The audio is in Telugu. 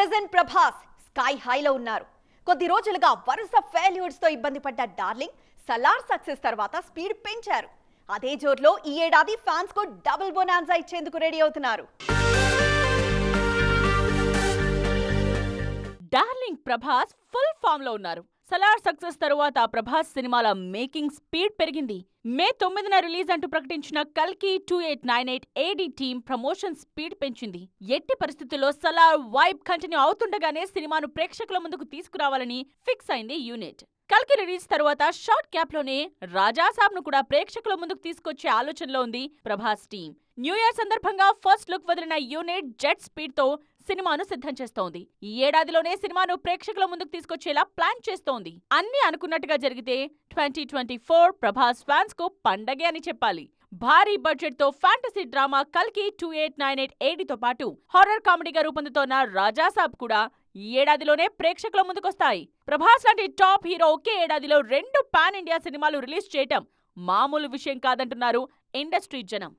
ప్రెసెంట్ ప్రభాస్ స్కై హైలో ఉన్నారు. కొద్ది రోజులుగా వరుస ఫెయిల్యూర్స్తో ఇబ్బంది పడ్డ డార్లింగ్ సలార్ సక్సెస్ తర్వాత స్పీడ్ పెంచారు. అదే జోర్లో ఈ ఏడాది ఫ్యాన్స్కు డబుల్ బొనాన్సా ఇచ్చేందుకు రెడీ అవుతున్నారు. డార్లింగ్ ప్రభాస్ ఫుల్ ఫామ్లో ఉన్నారు. సలార్ సక్సెస్ తరువాత ప్రభాస్ సినిమాల మేకింగ్ స్పీడ్ పెరిగింది. మే తొమ్మిదిన రిలీజ్ అంటూ ప్రకటించిన కల్కి two eight nine eight AD team promotion speed పెంచింది. ఎట్టి పరిస్థితుల్లో సలార్ వైబ్ కంటిన్యూ అవుతుండగానే సినిమాను ప్రేక్షకుల ముందుకు తీసుకురావాలని ఫిక్స్ అయింది యూనిట్. కల్కి రిలీజ్ తర్వాత షార్ట్ క్యాప్లోనే రాజాసాబ్ను కూడా ప్రేక్షకుల ముందుకు తీసుకొచ్చే ఆలోచనలో ఉంది ప్రభాస్ టీం న్యూ ఇయర్ సందర్భంగా ఫస్ట్ లుక్ వదిలిన యూనిట్ జెట్ స్పీడ్తో సినిమాను సిద్ధం చేస్తోంది. ఈ ఏడాదిలోనే సినిమాను ప్రేక్షకుల ముందుకు తీసుకొచ్చేలా ప్లాన్ చేస్తోంది. అన్ని అనుకున్నట్టుగా జరిగితే ట్వంటీ ట్వంటీ ఫోర్ ప్రభాస్ ఫ్యాన్స్కు పండగే అని చెప్పాలి. భారీ బడ్జెట్తో ఫ్యాంటసీ డ్రామా కల్కి టూ ఎయిట్ నైన్ ఎయిట్ ఎయిటీతో పాటు హారర్ కామెడీగా రూపొందుతోన్న రాజాసాబ్ కూడా ఈ ఏడాదిలోనే ప్రేక్షకుల ముందుకొస్తాయి. ప్రభాస్ లాంటి టాప్ హీరో ఒకే ఏడాదిలో రెండు పాన్ ఇండియా సినిమాలు రిలీజ్ చేయటం మామూలు విషయం కాదంటున్నారు ఇండస్ట్రీ జనం.